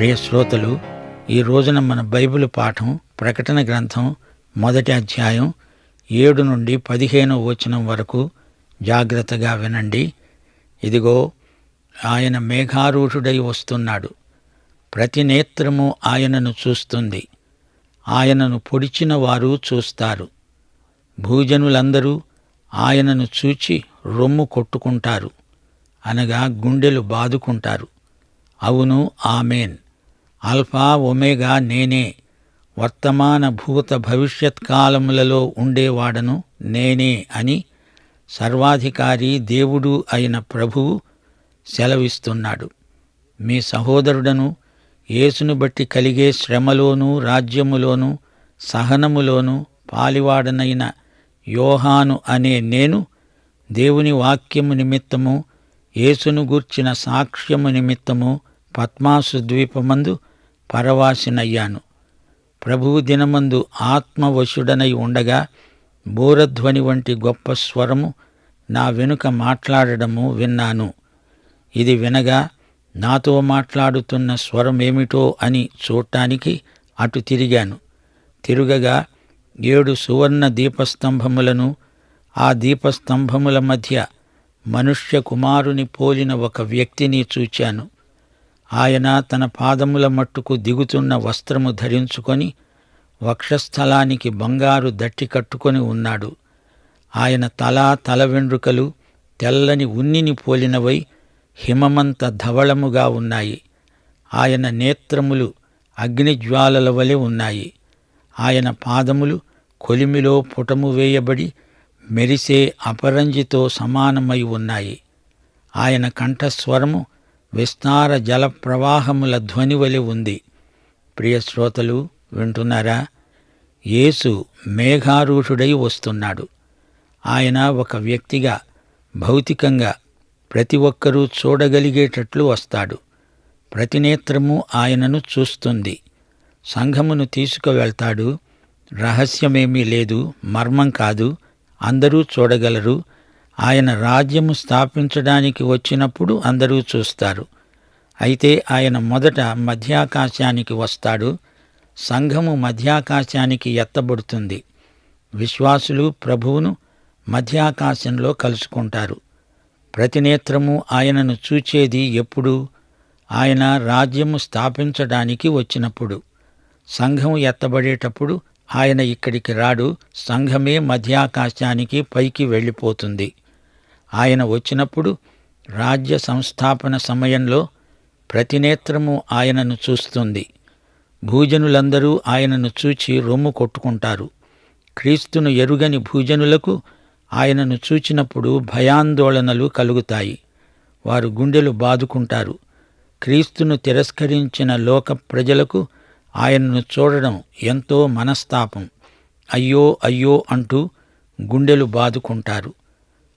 ప్రియ శ్రోతలు ఈ రోజున మన బైబిల్ పాఠం ప్రకటన గ్రంథం మొదటి అధ్యాయం ఏడు నుండి పదిహేను వచనం వరకు జాగ్రత్తగా వినండి. ఇదిగో ఆయన మేఘారూఢుడై వస్తున్నాడు. ప్రతి నేత్రము ఆయనను చూస్తుంది. ఆయనను పొడిచిన వారు చూస్తారు. భూజనులందరూ ఆయనను చూచి రొమ్ము కొట్టుకుంటారు. అనగా గుండెలు బాదుకుంటారు. అవును ఆమెన్. ఆల్ఫా ఒమేగా నేనే. వర్తమాన భూత భవిష్యత్ కాలములలో ఉండేవాడను నేనే అని సర్వాధికారి దేవుడు అయిన ప్రభువు సెలవిస్తున్నాడు. మీ సహోదరుడను యేసును బట్టి కలిగే శ్రమలోనూ రాజ్యములోనూ సహనములోనూ పాలివాడనైన యోహాను అనే నేను దేవుని వాక్యము నిమిత్తము యేసును గూర్చిన సాక్ష్యము నిమిత్తము పద్మాసు ద్వీపమందు పరవాసినయ్యాను. ప్రభువు దినమందు ఆత్మవశుడనై ఉండగా బూరధ్వని వంటి గొప్ప స్వరము నా వెనుక మాట్లాడడము విన్నాను. ఇది వినగా నాతో మాట్లాడుతున్న స్వరమేమిటో అని చూడటానికి అటు తిరిగాను. తిరుగగా ఏడు సువర్ణ దీపస్తంభములను ఆ దీపస్తంభముల మధ్య మనుష్య కుమారుని పోలిన ఒక వ్యక్తిని చూచాను. ఆయన తన పాదముల మట్టుకు దిగుతున్న వస్త్రము ధరించుకొని వక్షస్థలానికి బంగారు దట్టి కట్టుకొని ఉన్నాడు. ఆయన తల తల వెండ్రుకలు తెల్లని ఉన్నిని పోలినవై హిమమంత ధవళముగా ఉన్నాయి. ఆయన నేత్రములు అగ్నిజ్వాలల వలె ఉన్నాయి. ఆయన పాదములు కొలిమిలో పుటము వేయబడి మెరిసే అపరంజితో సమానమై ఉన్నాయి. ఆయన కంఠస్వరము విస్తార జల ప్రవాహముల ధ్వనివలి ఉంది. ప్రియ శ్రోతలు వింటున్నారా? యేసు మేఘారూఢుడై వస్తున్నాడు. ఆయన ఒక వ్యక్తిగా భౌతికంగా ప్రతి ఒక్కరూ చూడగలిగేటట్లు వస్తాడు. ప్రతి నేత్రము ఆయనను చూస్తుంది. సంఘమును తీసుకువెళ్తాడు. రహస్యమేమీ లేదు మర్మం కాదు అందరూ చూడగలరు. ఆయన రాజ్యము స్థాపించడానికి వచ్చినప్పుడు అందరూ చూస్తారు. అయితే ఆయన మొదట మధ్యాకాశానికి వస్తాడు సంఘము మధ్యాకాశానికి ఎత్తబడుతుంది. విశ్వాసులు ప్రభువును మధ్యాకాశంలో కలుసుకుంటారు. ప్రతి నేత్రము ఆయనను చూచేది ఎప్పుడు? ఆయన రాజ్యము స్థాపించడానికి వచ్చినప్పుడు. సంఘం ఎత్తబడేటప్పుడు ఆయన ఇక్కడికి రాడు సంఘమే మధ్యాకాశానికి పైకి వెళ్ళిపోతుంది. ఆయన వచ్చినప్పుడు రాజ్య సంస్థాపన సమయంలో ప్రతినేత్రము ఆయనను చూస్తుంది. భూజనులందరూ ఆయనను చూచి రొమ్ము కొట్టుకుంటారు. క్రీస్తును ఎరుగని భూజనులకు ఆయనను చూచినప్పుడు భయాందోళనలు కలుగుతాయి. వారు గుండెలు బాదుకుంటారు. క్రీస్తును తిరస్కరించిన లోక ప్రజలకు ఆయనను చూడడం ఎంతో మనస్తాపం. అయ్యో అయ్యో అంటూ గుండెలు బాదుకుంటారు.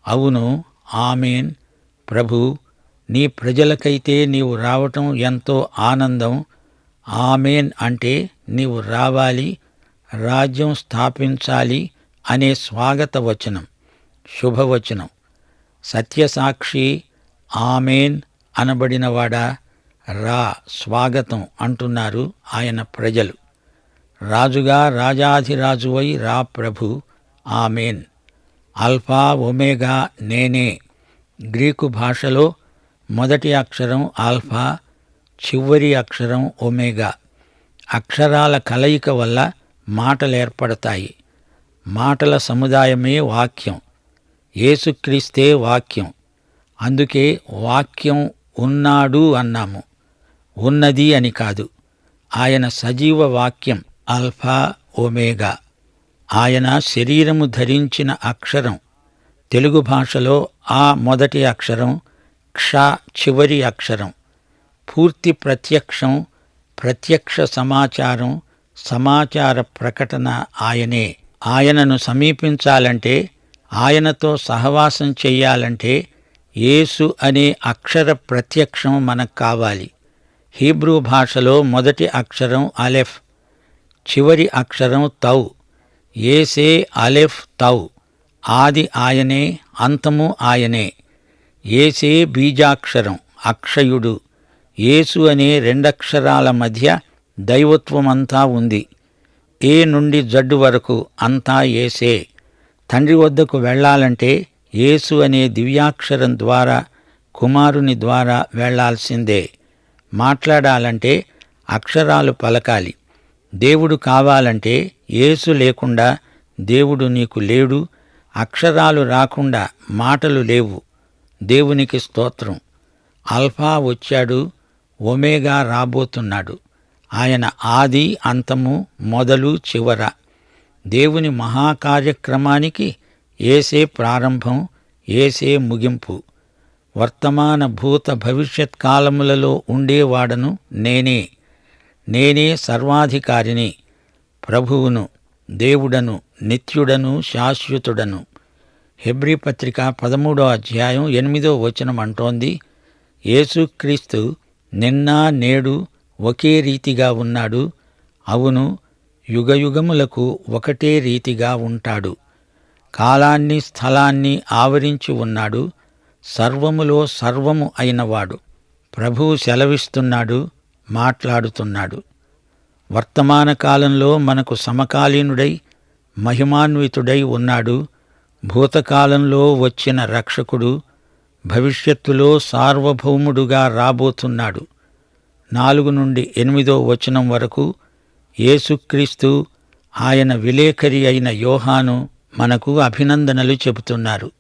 అవును ఆమెన్. ప్రభు నీ ప్రజలకైతే నీవు రావటం ఎంతో ఆనందం. ఆమెన్ అంటే నీవు రావాలి రాజ్యం స్థాపించాలి అనే స్వాగత వచనం శుభవచనం. సత్యసాక్షి ఆమెన్ అనబడినవాడా? రా స్వాగతం అంటున్నారు ఆయన ప్రజలు. రాజుగా రాజాధిరాజువై రా ప్రభు ఆమెన్. ఆల్ఫా ఒమేగా నేనే. గ్రీకు భాషలో మొదటి అక్షరం ఆల్ఫా చివరి అక్షరం ఒమేగా. అక్షరాల కలయిక వల్ల మాటలు ఏర్పడతాయి. మాటల సముదాయమే వాక్యం. ఏసుక్రీస్తే వాక్యం. అందుకే వాక్యం ఉన్నాడు అన్నాము. ఉన్నది అని కాదు. ఆయన సజీవ వాక్యం ఆల్ఫా ఒమేగా. ఆయన శరీరము ధరించిన అక్షరం. తెలుగు భాషలో ఆ మొదటి అక్షరం క్ష చివరి అక్షరం. పూర్తి ప్రత్యక్షం ప్రత్యక్ష సమాచారం సమాచార ప్రకటన ఆయనే. ఆయనను సమీపించాలంటే ఆయనతో సహవాసం చెయ్యాలంటే యేసు అనే అక్షర ప్రత్యక్షం మనకు కావాలి. హీబ్రూ భాషలో మొదటి అక్షరం అలెఫ్ చివరి అక్షరం తౌ. ఏసే అలెఫ్ తౌ. ఆది ఆయనే అంతము ఆయనే. ఏసే బీజాక్షరం అక్షయుడు. ఏసు అనే రెండక్షరాల మధ్య దైవత్వమంతా ఉంది. ఏ నుండి జడ్డు వరకు అంతా ఏసే. తండ్రి వద్దకు వెళ్ళాలంటే యేసు అనే దివ్యాక్షరం ద్వారా కుమారుని ద్వారా వెళ్ళాల్సిందే. మాట్లాడాలంటే అక్షరాలు పలకాలి. దేవుడు కావాలంటే యేసు లేకుండా దేవుడు నీకు లేడు అక్షరాలు రాకుండా మాటలు లేవు. దేవునికి స్తోత్రం. అల్ఫా వచ్చాడు ఒమేగా రాబోతున్నాడు. ఆయన ఆది అంతము మొదలు చివర. దేవుని మహాకార్యక్రమానికి ఏసే ప్రారంభం ఏసే ముగింపు. వర్తమాన భూత భవిష్యత్ కాలములలో ఉండేవాడను నేనే. నేనే సర్వాధికారిని. ప్రభువును దేవుడను నిత్యుడను శాశ్వతుడను. హెబ్రీ పత్రిక పదమూడో అధ్యాయం ఎనిమిదో వచనం అంటోంది యేసుక్రీస్తు నిన్న నేడు ఒకే రీతిగా ఉన్నాడు. అవును యుగయుగములకు ఒకటే రీతిగా ఉంటాడు. కాలాన్ని స్థలాన్ని ఆవరించి ఉన్నాడు. సర్వములో సర్వము అయినవాడు. ప్రభువు సెలవిస్తున్నాడు మాట్లాడుతున్నాడు. వర్తమాన కాలంలో మనకు సమకాలీనుడై మహిమాన్వితుడై ఉన్నాడు. భూతకాలంలో వచ్చిన రక్షకుడు భవిష్యత్తులో సార్వభౌముడుగా రాబోతున్నాడు. నాలుగు నుండి ఎనిమిదో వచనం వరకు యేసుక్రీస్తు ఆయన విలేకరి అయిన యోహాను మనకు అభినందనలు చెబుతున్నారు.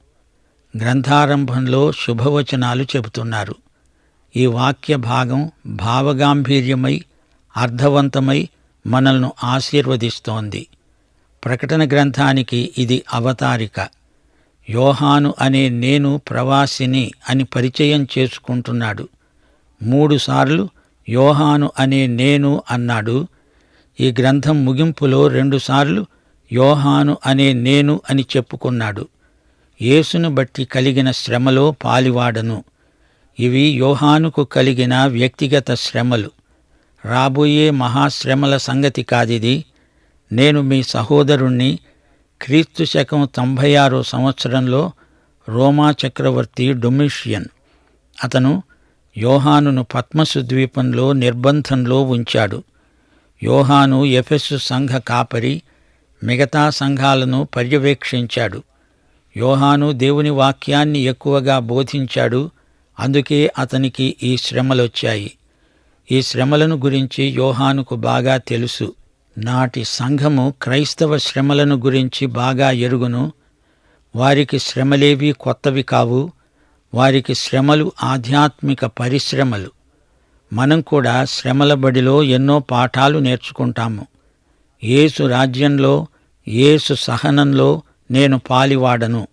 గ్రంథారంభంలో శుభవచనాలు చెబుతున్నారు. ఈ వాక్య భాగం భావగాంభీర్యమై అర్థవంతమై మనల్ని ఆశీర్వదిస్తోంది. ప్రకటన గ్రంథానికి ఇది అవతారిక. యోహాను అనే నేను ప్రవాసిని అని పరిచయం చేసుకుంటున్నాడు. మూడుసార్లు యోహాను అనే నేను అన్నాడు. ఈ గ్రంథం ముగింపులో రెండుసార్లు యోహాను అనే నేను అని చెప్పుకున్నాడు. యేసును బట్టి కలిగిన శ్రమలో పాలివాడను. ఇవి యోహానుకు కలిగిన వ్యక్తిగత శ్రమలు. రాబోయే మహాశ్రమల సంగతి కాదిది. నేను మీ సహోదరుణ్ణి క్రీస్తు శకం తొంభై ఆరో సంవత్సరంలో రోమా చక్రవర్తి డొమిషియన్ అతను యోహానును పద్మసు ద్వీపంలో నిర్బంధంలో ఉంచాడు. యోహాను ఎఫెస్సు సంఘ కాపరి మిగతా సంఘాలను పర్యవేక్షించాడు. యోహాను దేవుని వాక్యాన్ని ఎక్కువగా బోధించాడు. అందుకే అతనికి ఈ శ్రమలొచ్చాయి. ఈ శ్రమలను గురించి యోహానుకు బాగా తెలుసు. నాటి సంఘము క్రైస్తవ శ్రమలను గురించి బాగా ఎరుగును. వారికి శ్రమలేవి కొత్తవి కావు. వారికి శ్రమలు ఆధ్యాత్మిక పరిశ్రమలు. మనం కూడా శ్రమల బడిలో ఎన్నో పాఠాలు నేర్చుకుంటాము. ఏసు రాజ్యంలో ఏసు సహనంలో నేను పాలివాడను.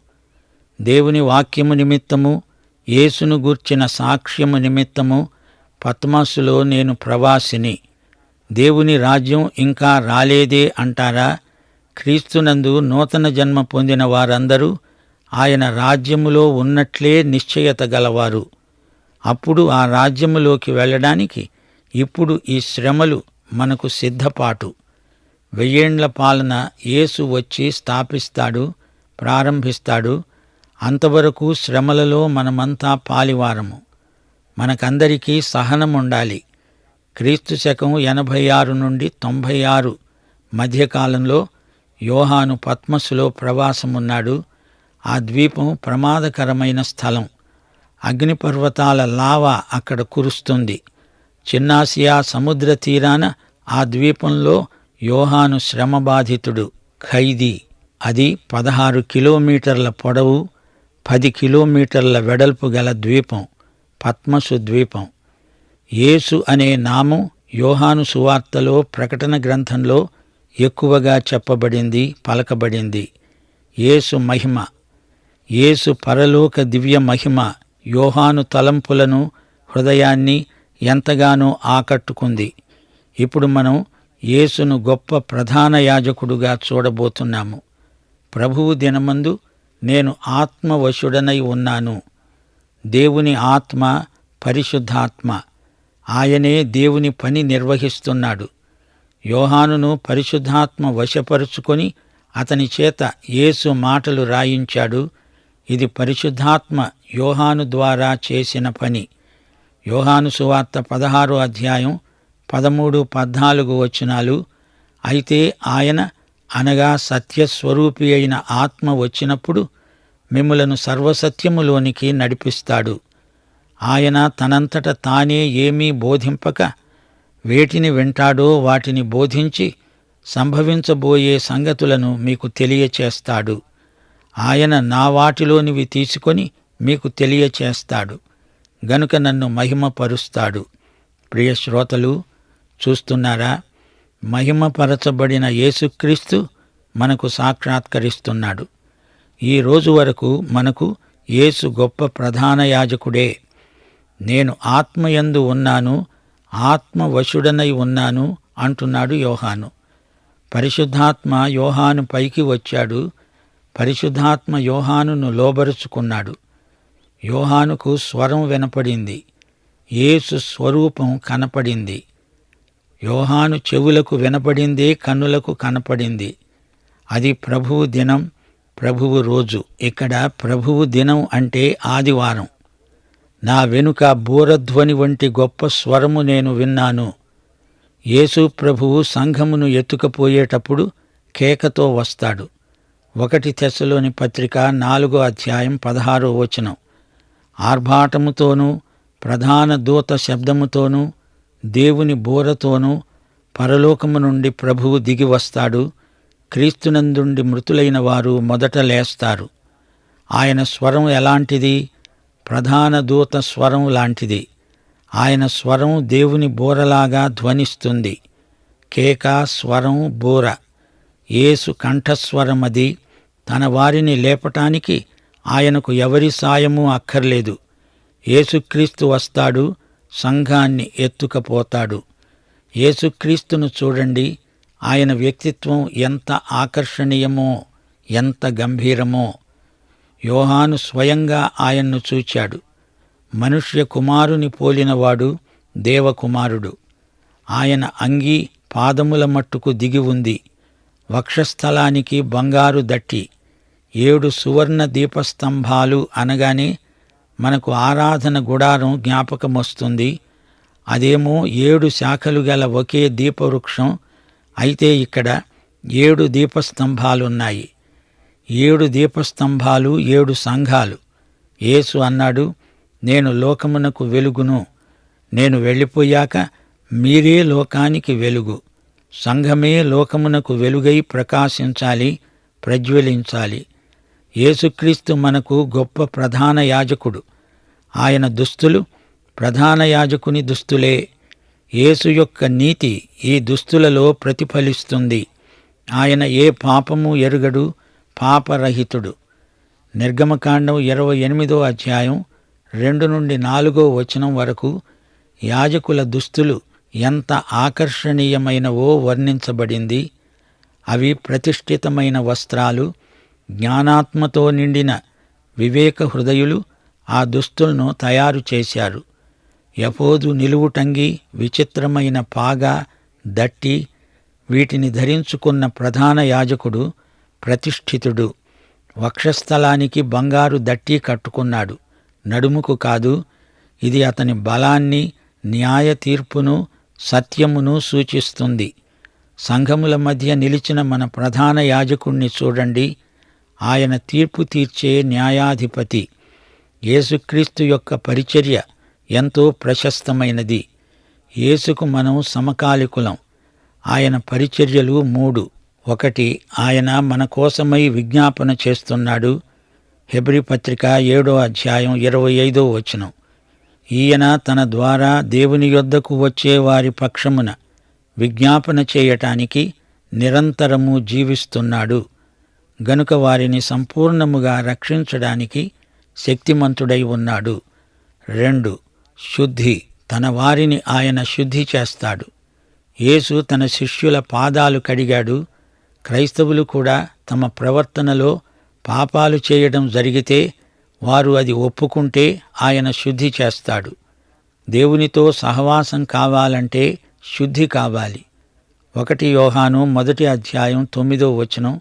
దేవుని వాక్యము నిమిత్తము యేసును గూర్చిన సాక్ష్యము నిమిత్తము పద్మాసులో నేను ప్రవాసిని. దేవుని రాజ్యం ఇంకా రాలేదే అంటారా? క్రీస్తునందు నూతన జన్మ పొందిన వారందరూ ఆయన రాజ్యములో ఉన్నట్లే నిశ్చయత గలవారు. అప్పుడు ఆ రాజ్యములోకి వెళ్ళడానికి ఇప్పుడు ఈ శ్రమలు మనకు సిద్ధపాటు. వెయ్యేండ్ల పాలన యేసు వచ్చి స్థాపిస్తాడు ప్రారంభిస్తాడు. అంతవరకు శ్రమలలో మనమంతా పాలివారము. మనకందరికీ సహనం ఉండాలి క్రీస్తు శకం ఎనభై ఆరు నుండి తొంభై ఆరు మధ్యకాలంలో యోహాను పద్మస్సులో ప్రవాసమున్నాడు. ఆ ద్వీపం ప్రమాదకరమైన స్థలం. అగ్నిపర్వతాల లావా అక్కడ కురుస్తుంది. చిన్నాసియా సముద్ర తీరాన ఆ ద్వీపంలో యోహాను శ్రమబాధితుడు ఖైదీ. అది పదహారు కిలోమీటర్ల పొడవు పది కిలోమీటర్ల వెడల్పు గల ద్వీపం. పద్మసు ద్వీపం యేసు అనే నామం యోహాను సువార్తలో ప్రకటన గ్రంథంలో ఎక్కువగా చెప్పబడింది పలకబడింది. యేసు మహిమ. యేసు పరలోక దివ్య మహిమ యోహాను తలంపులను హృదయాన్ని ఎంతగానో ఆకట్టుకుంది. ఇప్పుడు మనం యేసును గొప్ప ప్రధాన యాజకుడుగా చూడబోతున్నాము. ప్రభువు దినమందు నేను ఆత్మవశుడనై ఉన్నాను. దేవుని ఆత్మ పరిశుద్ధాత్మ. ఆయనే దేవుని పని నిర్వహిస్తున్నాడు. యోహానును పరిశుద్ధాత్మ వశపరుచుకొని అతని చేత యేసు మాటలు రాయించాడు. ఇది పరిశుద్ధాత్మ యోహాను ద్వారా చేసిన పని. యోహాను సువార్త పదహారో అధ్యాయం పదమూడు పద్నాలుగు వచనాలు. అయితే ఆయన అనగా సత్యస్వరూపి అయిన ఆత్మ వచ్చినప్పుడు మిమ్ములను సర్వసత్యములోనికి నడిపిస్తాడు. ఆయన తనంతట తానే ఏమీ బోధింపక వేటిని వింటాడో వాటిని బోధించి సంభవించబోయే సంగతులను మీకు తెలియచేస్తాడు. ఆయన నా వాటిలోనివి తీసుకొని మీకు తెలియచేస్తాడు. గనుక నన్ను మహిమపరుస్తాడు. ప్రియ శ్రోతలు చూస్తున్నారా? మహిమపరచబడిన యేసుక్రీస్తు మనకు సాక్షాత్కరిస్తున్నాడు. ఈ రోజు వరకు మనకు యేసు గొప్ప ప్రధాన యాజకుడే. నేను ఆత్మయందు ఉన్నాను ఆత్మవశుడనై ఉన్నాను అంటున్నాడు యోహాను. పరిశుద్ధాత్మ యోహాను పైకి వచ్చాడు పరిశుద్ధాత్మ యోహానును లోబరుచుకున్నాడు. యోహానుకు స్వరం వినపడింది యేసు స్వరూపం కనపడింది. యోహాను చెవులకు వినపడిందే కన్నులకు కనపడింది. అది ప్రభువు దినం ప్రభువు రోజు. ఇక్కడ ప్రభువు దినం అంటే ఆదివారం. నా వెనుక బూరధ్వని వంటి గొప్ప స్వరము నేను విన్నాను. యేసు ప్రభువు సంఘమును ఎత్తుకపోయేటప్పుడు కేకతో వస్తాడు. ఒకటి తెశలోని పత్రిక నాలుగో అధ్యాయం పదహారో వచనం. ఆర్భాటముతోనూ ప్రధాన దూత శబ్దముతోనూ దేవుని బోరతోనూ పరలోకము నుండి ప్రభువు దిగి వస్తాడు. క్రీస్తునందుండి మృతులైన వారు మొదట లేస్తారు. ఆయన స్వరం ఎలాంటిది? ప్రధాన దూత స్వరం లాంటిది. ఆయన స్వరం దేవుని బోరలాగా ధ్వనిస్తుంది. కేక స్వరం బోర. కంఠస్వరం అది తన వారిని లేపటానికి ఆయనకు ఎవరి సాయము అక్కర్లేదు. ఏసుక్రీస్తు వస్తాడు సంఘాన్ని ఎత్తుకపోతాడు. ఏసుక్రీస్తును చూడండి. ఆయన వ్యక్తిత్వం ఎంత ఆకర్షణీయమో ఎంత గంభీరమో. యోహాను స్వయంగా ఆయన్ను చూచాడు. మనుష్య కుమారుని పోలినవాడు దేవకుమారుడు. ఆయన అంగీ పాదముల మట్టుకు దిగి ఉంది. వక్షస్థలానికి బంగారు దట్టి. ఏడు సువర్ణ దీపస్తంభాలు అనగానే మనకు ఆరాధన గుడారం జ్ఞాపకమొస్తుంది. అదేమో ఏడు శాఖలు గల ఒకే దీపవృక్షం అయితే ఇక్కడ ఏడు దీపస్తంభాలున్నాయి. ఏడు దీపస్తంభాలు ఏడు సంఘాలు. యేసు అన్నాడు నేను లోకమునకు వెలుగును. నేను వెళ్ళిపోయాక మీరే లోకానికి వెలుగు. సంఘమే లోకమునకు వెలుగై ప్రకాశించాలి ప్రజ్వలించాలి. యేసుక్రీస్తు మనకు గొప్ప ప్రధాన యాజకుడు. ఆయన దుస్తులు ప్రధాన యాజకుని దుస్తులే. యేసు యొక్క నీతి ఈ దుస్తులలో ప్రతిఫలిస్తుంది. ఆయన ఏ పాపము ఎరుగడు? పాపరహితుడు. నిర్గమకాండం ఇరవై ఎనిమిదో అధ్యాయం రెండు నుండి నాలుగో వచనం వరకు యాజకుల దుస్తులు ఎంత ఆకర్షణీయమైనవో వర్ణించబడింది. అవి ప్రతిష్ఠితమైన వస్త్రాలు జ్ఞానాత్మతో నిండిన వివేక హృదయులు ఆ దుస్తులను తయారు చేశారు. యపోదు నిలువుటంగి విచిత్రమైన పాగా దట్టి వీటిని ధరించుకున్న ప్రధాన యాజకుడు ప్రతిష్ఠితుడు. వక్షస్థలానికి బంగారు దట్టి కట్టుకున్నాడు. నడుముకు కాదు ఇది అతని బలాన్ని న్యాయ తీర్పును సత్యమును సూచిస్తుంది. సంఘముల మధ్య నిలిచిన మన ప్రధాన యాజకుణ్ణి చూడండి. ఆయన తీర్పు తీర్చే న్యాయాధిపతి. యేసుక్రీస్తు యొక్క పరిచర్య. ఎంతో ప్రశస్తమైనది. యేసుకు మనం సమకాలికులం. ఆయన పరిచర్యలు మూడు. ఒకటి ఆయన మన కోసమై విజ్ఞాపన చేస్తున్నాడు. హెబ్రి పత్రిక ఏడో అధ్యాయం ఇరవై ఐదో వచనం. ఈయన తన ద్వారా దేవుని యొద్దకు వచ్చే వారి పక్షమున విజ్ఞాపన చేయటానికి నిరంతరము జీవిస్తున్నాడు. గనుక వారిని సంపూర్ణముగా రక్షించడానికి శక్తిమంతుడై ఉన్నాడు. రెండు శుద్ధి తన వారిని ఆయన శుద్ధి చేస్తాడు. యేసు తన శిష్యుల పాదాలు కడిగాడు. క్రైస్తవులు కూడా తమ ప్రవర్తనలో పాపాలు చేయడం జరిగితే వారు అది ఒప్పుకుంటే ఆయన శుద్ధి చేస్తాడు. దేవునితో సహవాసం కావాలంటే శుద్ధి కావాలి. ఒకటి యోహాను మొదటి అధ్యాయం తొమ్మిదో వచనం.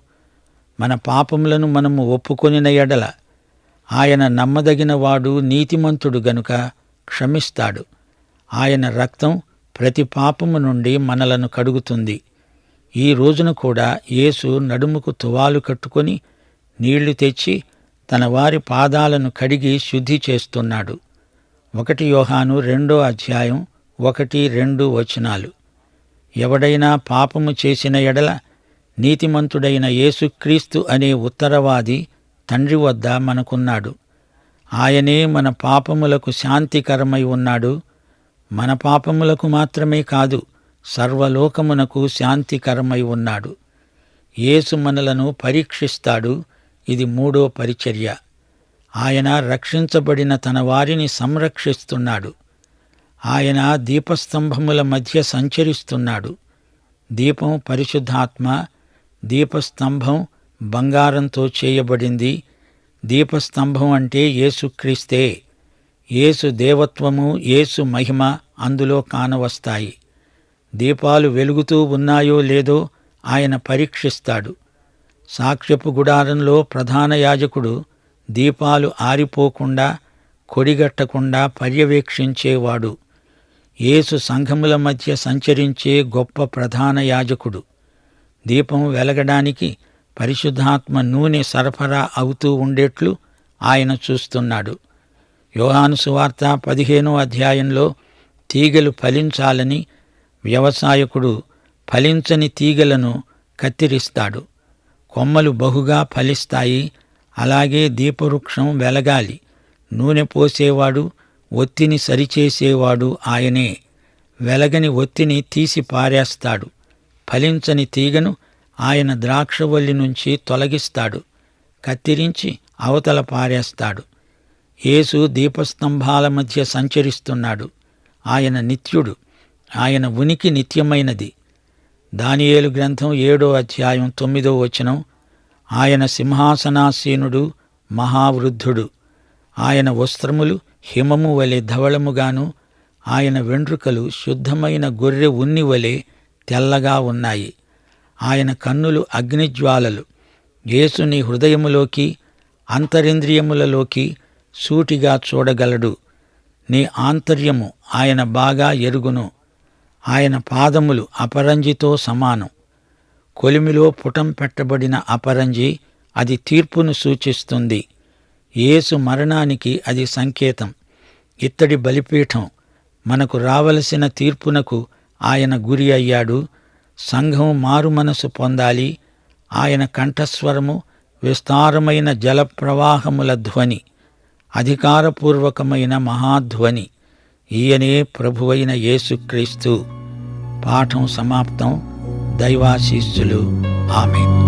మన పాపములను మనము ఒప్పుకొనిన ఎడల ఆయన నమ్మదగిన వాడు నీతిమంతుడు గనుక క్షమిస్తాడు. ఆయన రక్తం ప్రతి పాపము నుండి మనలను కడుగుతుంది. ఈ రోజున కూడా యేసు నడుముకు తువాలు కట్టుకొని నీళ్ళు తెచ్చి తన వారి పాదాలను కడిగి శుద్ధి చేస్తున్నాడు. ఒకటి యోహాను రెండో అధ్యాయం ఒకటి రెండు వచనాలు. ఎవడైనా పాపము చేసిన ఎడల నీతిమంతుడైన యేసుక్రీస్తు అనే ఉత్తరవాది తండ్రి వద్ద మనకున్నాడు. ఆయనే మన పాపములకు శాంతికరమై ఉన్నాడు. మన పాపములకు మాత్రమే కాదు సర్వలోకమునకు శాంతికరమై ఉన్నాడు. యేసు మనలను పరీక్షిస్తాడు. ఇది మూడో పరిచర్య. ఆయన రక్షించబడిన తన వారిని సంరక్షిస్తున్నాడు. ఆయన దీపస్తంభముల మధ్య సంచరిస్తున్నాడు. దీపం పరిశుద్ధాత్మ దీపస్తంభం బంగారంతో చేయబడింది. దీపస్తంభం అంటే యేసుక్రీస్తే. యేసు దేవత్వము యేసు మహిమ అందులో కానవస్తాయి. దీపాలు వెలుగుతూ ఉన్నాయో లేదో ఆయన పరీక్షిస్తాడు. సాక్ష్యపు గుడారంలో ప్రధాన యాజకుడు దీపాలు ఆరిపోకుండా కొడిగట్టకుండా పర్యవేక్షించేవాడు. యేసు సంఘముల మధ్య సంచరించే గొప్ప ప్రధాన యాజకుడు. దీపం వెలగడానికి పరిశుద్ధాత్మ నూనె సరఫరా అవుతూ ఉండేట్లు ఆయన చూస్తున్నాడు. యోహాను సువార్త పదిహేనో అధ్యాయంలో తీగలు ఫలించాలని వ్యవసాయకుడు ఫలించని తీగలను కత్తిరిస్తాడు. కొమ్మలు బహుగా ఫలిస్తాయి అలాగే దీపవృక్షం వెలగాలి. నూనె పోసేవాడు ఒత్తిని సరిచేసేవాడు ఆయనే. వెలగని ఒత్తిని తీసి పారేస్తాడు ఫలించని తీగను ఆయన ద్రాక్షవల్లి నుంచి తొలగిస్తాడు. కత్తిరించి అవతల పారేస్తాడు. యేసు దీపస్తంభాల మధ్య సంచరిస్తున్నాడు. ఆయన నిత్యుడు. ఆయన ఉనికి నిత్యమైనది. దానియేలు గ్రంథం ఏడో అధ్యాయం తొమ్మిదో వచనం. ఆయన సింహాసనాసీనుడు మహావృద్ధుడు. ఆయన వస్త్రములు హిమము వలె ధవళముగాను ఆయన వెంట్రుకలు శుద్ధమైన గొర్రె ఉన్ని వలె తెల్లగా ఉన్నాయి. ఆయన కన్నులు అగ్నిజ్వాలలు. యేసుని హృదయములోకి అంతరింద్రియములలోకి సూటిగా చూడగలడు. నీ ఆంతర్యము ఆయన బాగా ఎరుగును. ఆయన పాదములు అపరంజితో సమానం. కొలిమిలో పుటం పెట్టబడిన అపరంజి అది తీర్పును సూచిస్తుంది. యేసు మరణానికి అది సంకేతం. ఇత్తడి బలిపీఠం మనకు రావలసిన తీర్పునకు ఆయన గురి అయ్యాడు. సంఘం మారు మనసు పొందాలి. ఆయన కంఠస్వరము విస్తారమైన జలప్రవాహముల ధ్వని అధికారపూర్వకమైన మహాధ్వని. ఈయనే ప్రభువైన యేసుక్రీస్తు. పాఠం సమాప్తం. దైవాశీస్సులు. ఆమె